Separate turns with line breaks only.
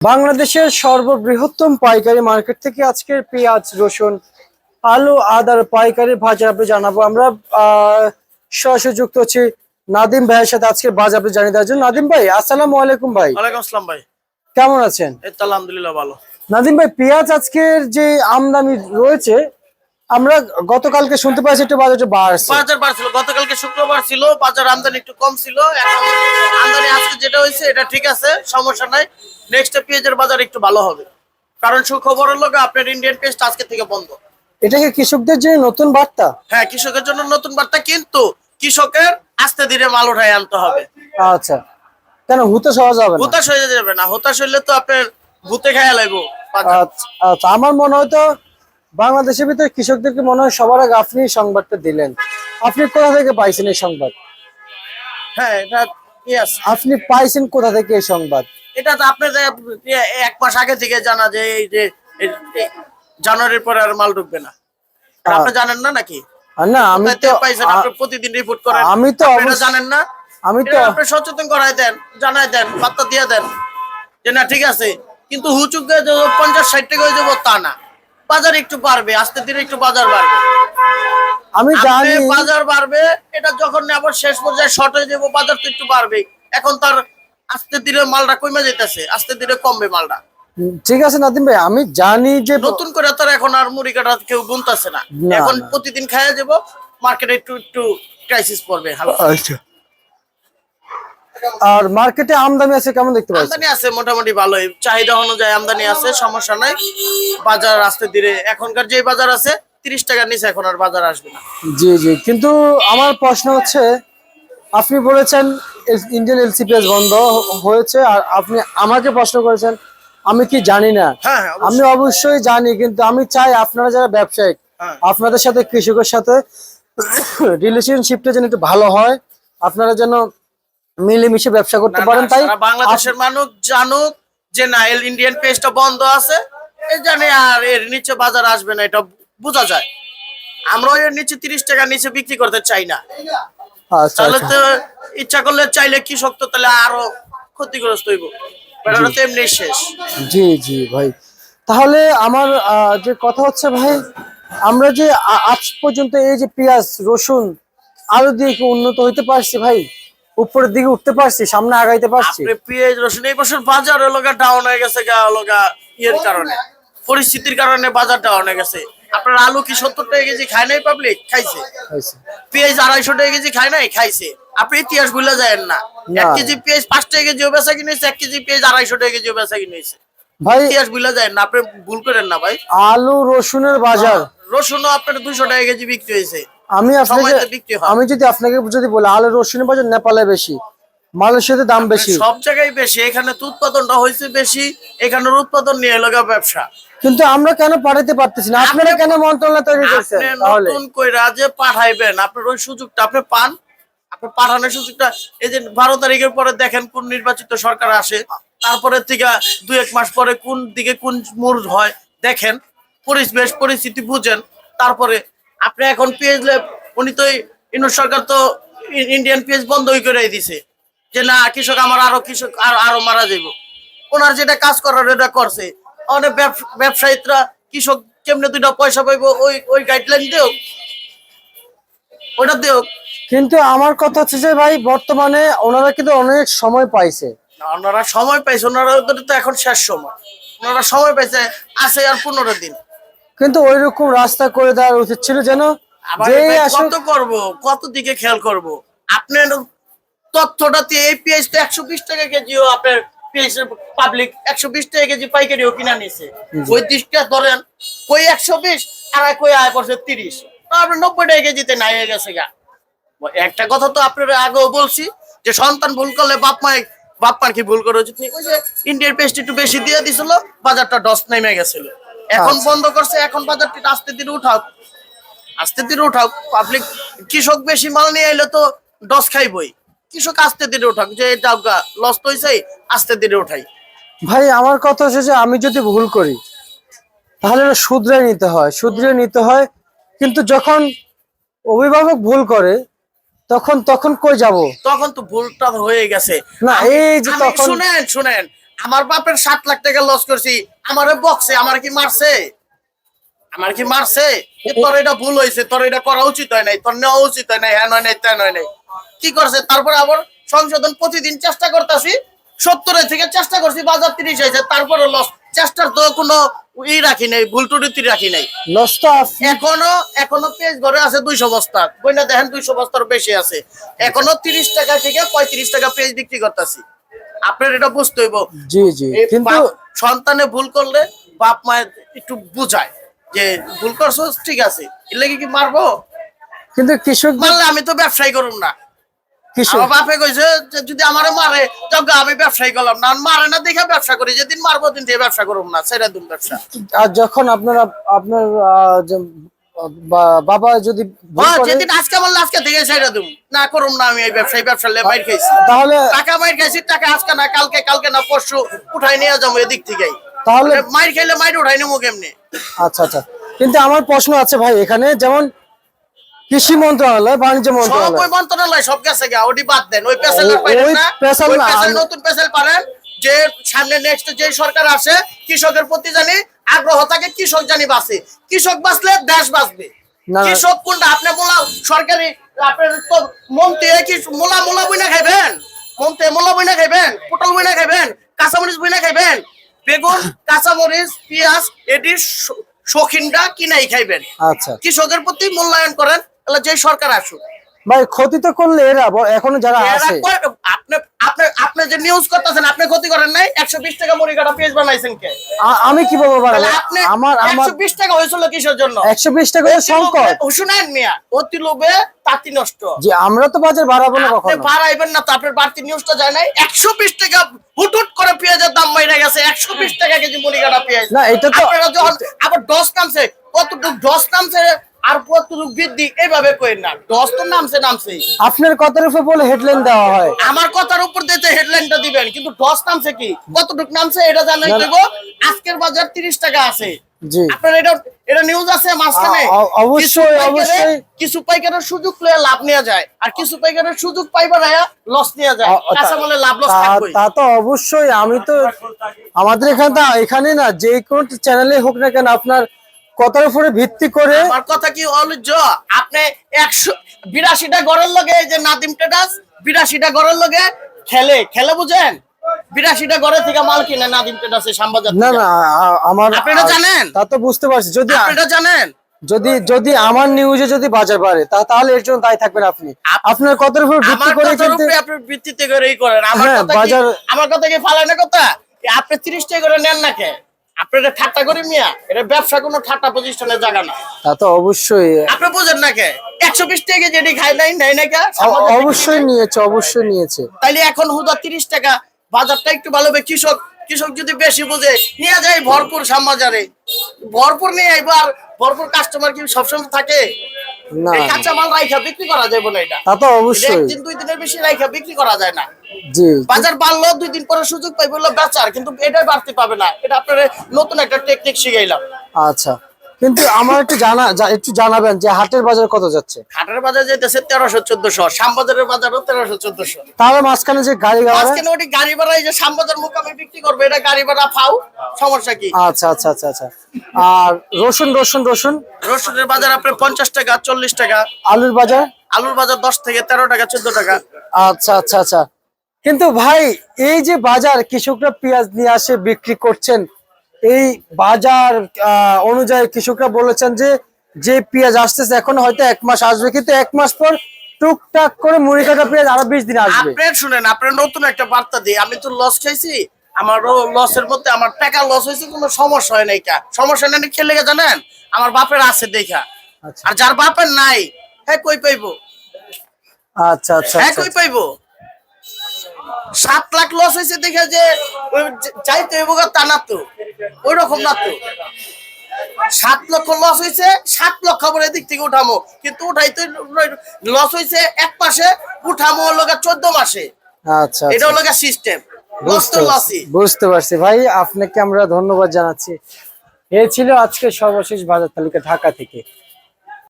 বাংলাদেশের সর্ববৃহত্তম পাইকারি মার্কেট থেকে আজকের পেঁয়াজ রসুন আলু আদার পাইকারি বাজার আপনি জানাব। আমরা আহ, সরাসরি যুক্ত হচ্ছি নাদিম ভাইয়ের সাথে আজকের বাজার আপনি জানিয়ে দেওয়ার জন্য। নাদিম ভাই আসসালাম আলাইকুম ভাই।
ওয়ালাইকুম আসসালাম ভাই।
কেমন আছেন?
এই তো আলহামদুলিল্লাহ ভালো।
নাদিম ভাই পেঁয়াজ আজকের যে আমদানি রয়েছে আমরা গতকালকে শুনতে পাইছি একটু বাজারটা বাড়ছে।
বাজার বাড়ছিল গতকালকে শুক্রবার ছিল বাজার আমদানি একটু কম ছিল এখন আমদানি আজকে যেটা হয়েছে এটা ঠিক আছে সমস্যা নাই। নেক্সট পেঁয়াজের বাজার একটু ভালো হবে। কারণ সুখবর হলো আপনার ইন্ডিয়ান পেস্ট আজকে থেকে বন্ধ।
এটা কি কৃষকদের যে নতুন বার্তা?
হ্যাঁ কৃষকের জন্য নতুন বার্তা কিন্তু কৃষকের আস্তে ধীরে মাল উঠায় আনতে হবে।
আচ্ছা। কেন হুতে সহজ হবে না?
হতাশ হয়ে যাবে না। হতাশ হইলে তো আপনার ভূতে খায়া লাগবো।
আচ্ছা আচ্ছা। আমার মনে হয় তো বাংলাদেশের ভিতরে কৃষকদেরকে মনে হয় সবার আগে আপনি সংবাদটা দিলেন। আপনি কোথা থেকে পাইছেন এই সংবাদ?
হ্যাঁ এটা
আপনি পাইছেন কোথা থেকে এই সংবাদ?
এটা তো আপনি এক মাস আগে থেকে জানা যে এই যে জানুয়ারির পরে আর মাল ঢুকবে না। আপনি জানেন না নাকি?
না আমি তো
প্রতিদিন রিপোর্ট করেন।
আমি তো
জানেন না?
আমি তো
আপনি সচেতন করাই দেন জানাই দেন বার্তা দিয়ে দেন। যে না ঠিক আছে। কিন্তু হুচুক পঞ্চাশ ষাট টাকা হয়ে যাব তা না। বাজার একটু বাড়বে আস্তে ধীরে একটু বাজার বাড়বে।
আমি জানি।
বাজার বাড়বে এটা যখন আবার শেষ পর্যায়ে শর্ট হয়ে যাব বাজার তো একটু বাড়বে। এখন তার আস্তে ধীরে মালটা কমে যেতেছে আস্তে ধীরে কমবে মালটা।
ঠিক আছে নাদিম ভাই আমি জানি যে
নতুন করে তার এখন আর মুড়ি কাটা কেউ গুনতেছে না। এখন প্রতিদিন খাইয়া যাব মার্কেটে একটু একটু ক্রাইসিস পড়বে
আচ্ছা। আর মার্কেটে আমদানি আছে কেমন দেখতে পাচ্ছেন?
আমদানি আছে মোটামুটি ভালোই। চাহিদা অনুযায়ী আমদানি আছে সমস্যা নাই। বাজার আসতে ধীরে এখনকার যে বাজার আছে তিরিশ টাকার নিচে এখন আর বাজার আসবে না।
জি জি। কিন্তু আমার প্রশ্ন হচ্ছে আপনি বলেছেন ইন্ডিয়ান এলসিপিএস বন্ধ হয়েছে আর আপনি আমাকে প্রশ্ন করেছেন আমি কি জানি না?
হ্যাঁ হ্যাঁ,
আমি অবশ্যই জানি কিন্তু আমি চাই আপনারা যারা ব্যবসায়িক
হ্যাঁ।
আপনাদের সাথে কৃষকের সাথে রিলেশনশিপটা যেন একটু ভালো হয় আপনারা যেন মিলেমিশে ব্যবসা করতে পারেন তাই?
বাংলাদেশের মানুষ জানুক যে না এল ইন্ডিয়ান পেজটা বন্ধ আছে। এই জানে আর এর নিচে বাজার আসবে না এটা বোঝা যায়। আমরা এর নিচে তিরিশ টাকার নিচে বিক্রি করতে চাই না।
আচ্ছা
তাহলে
আচ্ছা।
তো ইচ্ছা করলে চাইলে কৃষক তো তাহলে আরও ক্ষতিগ্রস্ত হইব। এমনি শেষ।
জি জি ভাই। তাহলে আমার যে কথা হচ্ছে ভাই আমরা যে আজ পর্যন্ত এই যে পেঁয়াজ রসুন আলু দিয়ে কি উন্নত হইতে পারছি ভাই? উপরের দিকে উঠতে পারছি সামনে আগাইতে পারছি।
আপনি পেঁয়াজ রসুন এই বছর বাজার লগা ডাউন হয়ে গেছে গা লগা ইয়ের কারণে। পরিস্থিতির কারণে বাজার ডাউন হয়ে গেছে। আপনার আলু কি সত্তর টাকা কেজি খায় নাই পাবলিক খাইছে। পেঁয়াজ আড়াইশো টাকা কেজি খায় নাই? খাইছে। আপনি ইতিহাস ভুলে যায় না। এক কেজি পেঁয়াজ পাঁচ টাকা কেজিও বেচা কিনেছে এক কেজি পেঁয়াজ আড়াইশো টাকা কেজিও বেচা কিনেছে
ভাই
ইতিহাস ভুলে যায় না আপনি ভুল করেন না ভাই।
আলু রসুনের বাজার।
রসুনও আপনার দুশো টাকা কেজি বিক্রি হয়েছে।
আমি আপনাকে। আমি যদি আপনাকে যদি বলি আলু রসুনের বাজার নেপালে বেশি মালয়েশিয়াতে দাম বেশি।
সব জায়গায় বেশি এখানে তো উৎপাদনটা হয়েছে বেশি এখানের উৎপাদন নিয়ে লগা ব্যবসা।
কিন্তু আমরা কেন পাঠাতে পারতেছি না? আপনারা কেন মন্ত্রণালয় তৈরি করছেন
নতুন কইরা যে পাঠাইবেন আপনার ওই সুযোগটা আপনি পান? আপনি পাঠানোর সুযোগটা এই যে বারো তারিখের পরে দেখেন কোন নির্বাচিত সরকার আসে তারপরে থেকে দুই এক মাস পরে কোন দিকে কোন মোড় হয় দেখেন পরিবেশ পরিস্থিতি বুঝেন তারপরে আপনি এখন পেঁয়াজ উনি তো ইনু সরকার তো ইন্ডিয়ান পেঁয়াজ বন্ধই করে দিছে। যে না কৃষক আমার আরও কৃষক আর আরও মারা যাইব। ওনার যেটা কাজ করার এটা করছে। অনেক ব্যবসায়ীরা কৃষক কেমনে দুইটা পয়সা পাইব ওই ওই গাইডলাইন দেও ওটা দেও
কিন্তু আমার কথা হচ্ছে যে ভাই বর্তমানে ওনারা কিন্তু অনেক সময় পাইছে।
ওনারা সময় পাইছে ওনারা তো এখন শেষ সময়। ওনারা সময় পাইছে আছে আর পনেরো দিন।
কিন্তু ওই রকম রাস্তা করে দেওয়ার উচিত ছিল যেন
কত করব কত দিকে খেয়াল করব? আপনার তথ্যটাতে এই পেঁয়াজ তো একশো বিশ টাকা কেজিও আপনার পাবলিক একশো বিশ টাকা কেজি পাইকারিও কিনা নিছে। ওই দিকটা ধরেন কই একশো বিশ আর কই আয় পড়ছে তিরিশ। আপনার নব্বই টাকা কেজিতে নাই হয়ে গেছে গা। একটা কথা তো আপনার আগেও বলছি যে সন্তান ভুল করলে বাপ মায় বাপ মার কি ভুল করে উচিত? ইন্ডিয়ার পেস্ট একটু বেশি দিয়ে দিছিল বাজারটা ডস নেমে গেছিল। এখন
আচ্ছা।
বন্ধ করছে এখন বাজারটা আস্তে ধীরে উঠাও। আস্তে ধীরে উঠাও পাবলিক কৃষক বেশি মাল নিয়ে এলে তো ডস খাইবই। কৃষক আস্তে ধীরে উঠাক যে গা লস তো হইছে আস্তে ধীরে উঠাই।
ভাই আমার কথা হচ্ছে যে আমি যদি ভুল করি তাহলে শুধরে নিতে হয় শুধরে নিতে হয়। কিন্তু যখন অভিভাবক ভুল করে তখন তখন কই যাব?
তখন তো ভুলটা হয়ে গেছে।
না, এই যে তখন-
শুনেন শুনেন। আমার বাপের সাত লাখ টাকা লস করছি। আমারে বক্সে আমার কি মারছে? আমার কি মারছে? তোর এটা ভুল হয়েছে তোর এটা করা উচিত হয় নাই তোর নেওয়া উচিত হয় নাই হ্যাঁ নয় নাই তা নয় নাই। কি করছে? তারপরে আবার সংশোধন প্রতিদিন চেষ্টা করতেছি সত্তরের থেকে চেষ্টা করছি বাজার তিরিশ হয়েছে তারপরে লস চেষ্টার তো কোনো ই রাখি নাই ভুল টুটি রাখি নাই।
লস তো
এখনও এখনও পেজ ঘরে আছে দুইশো বস্তা। বইনা দেখেন দুইশো বস্তার বেশি আছে। এখনও তিরিশ টাকা থেকে পঁয়ত্রিশ টাকা পেজ বিক্রি করতেছি। আপনার এটা বুঝতে হইব।
জি জি। কিন্তু
সন্তানে ভুল করলে বাপ মায়ের একটু বুঝায় যে ভুল করছ ঠিক আছে। এর লাগি কি মারবো?
কিন্তু কৃষক
মারলে আমি তো ব্যবসায়ী করুম না। আমার বাপে কইছে যদি আমারে মারে তবে আমি ব্যবসায়ী করলাম না। মারে না দেখে ব্যবসা করি যেদিন মারবো দিন থেকে ব্যবসা করুম না সেটা ব্যবসা।
আর যখন আপনারা আপনার বাবা যদি
যেদিন আজকে মারলে আজকে থেকে সেটা দিম না করুম না আমি এই ব্যবসায়ী ব্যবসা মাইর খাইছি।
তাহলে
টাকা মাইর খাইছি টাকা আজকে না কালকে কালকে না পরশু উঠাই নিয়ে যাব এদিক থেকে।
তাহলে
মাইর খাইলে মাইর উঠাই নেব কেমনি?
আচ্ছা আচ্ছা। কিন্তু আমার প্রশ্ন আছে ভাই এখানে যেমন কৃষি মন্ত্রণালয় বাণিজ্য মন্ত্রণালয়
ওই মন্ত্রণালয়। সব গেছে গা ওটি বাদ দেন। ওই না।
পেশাল
ওই পেশাল নতুন পেশাল পারেন যে সামনে নেক্সট যে সরকার আসে কৃষকের প্রতি জানি আগ্রহ থাকে কৃষক জানি বাঁচে। কৃষক বাঁচলে দেশ বাঁচবে। কৃষক কোনটা? আপনি মোলা সরকারি আপনার তো মন্ত্রী কি মোলা মোলা বইনা খাইবেন? মন্ত্রী মোলা বইনা খাইবেন? পটল বইনা খাইবেন? কাঁচামরিচ বইনা খাইবেন? বেগুন কাঁচামরিচ পেঁয়াজ এটি শৌখিনটা কিনাই খাইবেন।
আচ্ছা।
কৃষকের প্রতি মূল্যায়ন করেন তাহলে যে সরকার আসুক।
ভাই ক্ষতি তো করলে এরা এখনও যারা আছে।
আপনি আপনি আপনি যে নিউজ করতেছেন আপনি ক্ষতি করেন নাই একশো বিশ টাকা মুড়ি কাটা পেঁয়াজ বানাইছেন কে?
আমি কি বলব ভাই? আমার আমার
একশো বিশ টাকা হয়েছিল কিসের জন্য?
একশো বিশ টাকা হলো সংকট।
শুনেন মিয়া অতি লোভে তাঁতি নষ্ট।
যে আমরা তো বাজার বাড়াবো না
আপনি
কখনো।
বাড়াইবেন না তো আপনার বাড়তি নিউজটা যায় নাই। একশো বিশ টাকা হুট হুট করে পেঁয়াজের দাম বাইরে গেছে একশো বিশ টাকা কেজি মুড়ি কাটা পেঁয়াজ।
না, এটা তো-
আপনারা যখন আবার দশ নামছে কতটুক দশ নামছে আর কতটুক বৃদ্ধি এইভাবে করেন না। দশ তো নামছে নামছে।
আপনার কথার উপর বলে হেডলাইন দেওয়া হয়।
আমার কথার উপর দিতে হেডলাইনটা দিবেন কিন্তু দশ নামছে কি? কতটুক নামছে এটা জানাই। দেব আজকের বাজার তিরিশ টাকা আছে।
জি।
আপনার এটা এটা নিউজ আছে মাঝখানে।
অবশ্যই, অবশ্যই।
কিছু পাইকারের সুযোগ লয়ে লাভ নেওয়া যায়। আর কিছু পাইকারের সুযোগ পাইবার লস নেওয়া যায়।
তা-
লাভ লস
তা- তা তো অবশ্যই আমি তো আমাদের এখানে এখানে না যে কোন চ্যানেলে হোক না কেন আপনার কথার উপরে ভিত্তি করে
আমার কথা কি অলুজ্জ আপনি একশো বিরাশিটা গড়ের লগে এই যে নাদিম টেডাস বিরাশিটা গড়ের লগে খেলে খেলে বুঝেন? বিরাশিটা গড়ের থেকে মাল কিনে নাদিম টেডাসে শ্যামবাজার
না। না আমার
আপনি এটা জানেন?
তা তো বুঝতে পারছি। যদি
আপনি এটা জানেন?
যদি যদি আমার নিউজে যদি বাজার বাড়ে তা তাহলে এর জন্য দায়ী থাকবেন আপনি। আপনার কথার উপর ভিত্তি করে কিন্তু
আপনার ভিত্তিতে করেই করেন। আমার
হ্যাঁ,
কথা আমার কথা কি ফালানো কথা? আপনি তিরিশ টাকা করে নেন না কে? আপনি এটা ঠাট্টা করে মিয়া এটা ব্যবসা কোনো ঠাট্টা প্রতিষ্ঠানের জায়গা না।
তা তো অবশ্যই।
আপনি বুঝেন না কে? একশো বিশ টাকা যেটি খাই নাই নাই না কে?
অবশ্যই নিয়েছে অবশ্যই নিয়েছে।
তাইলে এখন হুদা তিরিশ টাকা বাজারটা একটু ভালো হবে। কৃষক কৃষক যদি বেশি বুঝে নিয়ে যায় ভরপুর শ্যামবাজারে। ভরপুর নিয়ে এবার ভরপুর কাস্টমার কি সবসময় থাকে?
না
কাঁচা মাল রাইখা বিক্রি করা যায় বলে এটা।
তা তো অবশ্যই।
একদিন দুই দিনের বেশি রাইখা বিক্রি করা যায় না।
জি
বাজার বাড়লো দুই দিন পরে সুযোগ পাই বলল বেচার কিন্তু এটাই বাড়তে পাবে না। এটা আপনার নতুন একটা টেকনিক শিখাইলাম।
আচ্ছা। কিন্তু আমার একটু জানা একটু জানাবেন যে হাটের বাজার কত যাচ্ছে?
হাটের বাজার যেতেছে তেরোশো চোদ্দশো শ্যামবাজারের বাজারও তেরোশো চোদ্দশো।
তাহলে মাঝখানে যে গাড়ি
আজকে ওটি গাড়ি ভাড়া এই যে শ্যামবাজার মুকামে বিক্রি করবে এটা গাড়ি ভাড়া ফাও সমস্যা কি?
আচ্ছা আচ্ছা আচ্ছা আচ্ছা। আর রসুন রসুন রসুন?
রসুনের বাজার আপনার পঞ্চাশ টাকা চল্লিশ টাকা।
আলুর বাজার?
আলুর বাজার দশ থেকে তেরো টাকা চোদ্দ টাকা।
আচ্ছা আচ্ছা আচ্ছা। কিন্তু ভাই এই যে বাজার কৃষকরা পেঁয়াজ নিয়ে আসে বিক্রি করছেন এই বাজার অনুযায়ী কৃষকরা বলেছেন যে যে পেঁয়াজ আসতেছে এখন হয়তো এক মাস আসবে কিন্তু এক মাস পর টুকটাক করে মুড়ি কাটা পেঁয়াজ আরও বিশ দিন আসবে।
আপনার শুনেন আপনার নতুন একটা বার্তা দিই। আমি তো লস খাইছি আমারও লসের মধ্যে আমার টাকা লস হয়েছে কোনো সমস্যা হয় নাই সমস্যা নেই খেলে গে জানেন? আমার বাপের আছে দেখা।
আচ্ছা।
আর যার বাপের নাই হ্যাঁ কই পাইবো?
আচ্ছা আচ্ছা
হ্যাঁ
আচ্ছা
কই পাইবো? সাত লাখ লস হয়েছে দেখে যে যাইতে হইব তা না তো ওই রকম না তো। সাত লক্ষ লস হয়েছে সাত লক্ষ করে এদিক থেকে উঠামো। কিন্তু উঠাই তো লস হয়েছে এক মাসে উঠামো গা চোদ্দ মাসে।
আচ্ছা
এটা
আচ্ছা।
হলো সিস্টেম
বুঝতে
তো
পারছি বুঝতে পারছি। ভাই আপনাকে আমরা ধন্যবাদ জানাচ্ছি। এ ছিল আজকে সর্বশেষ বাজার তালিকা ঢাকা থেকে।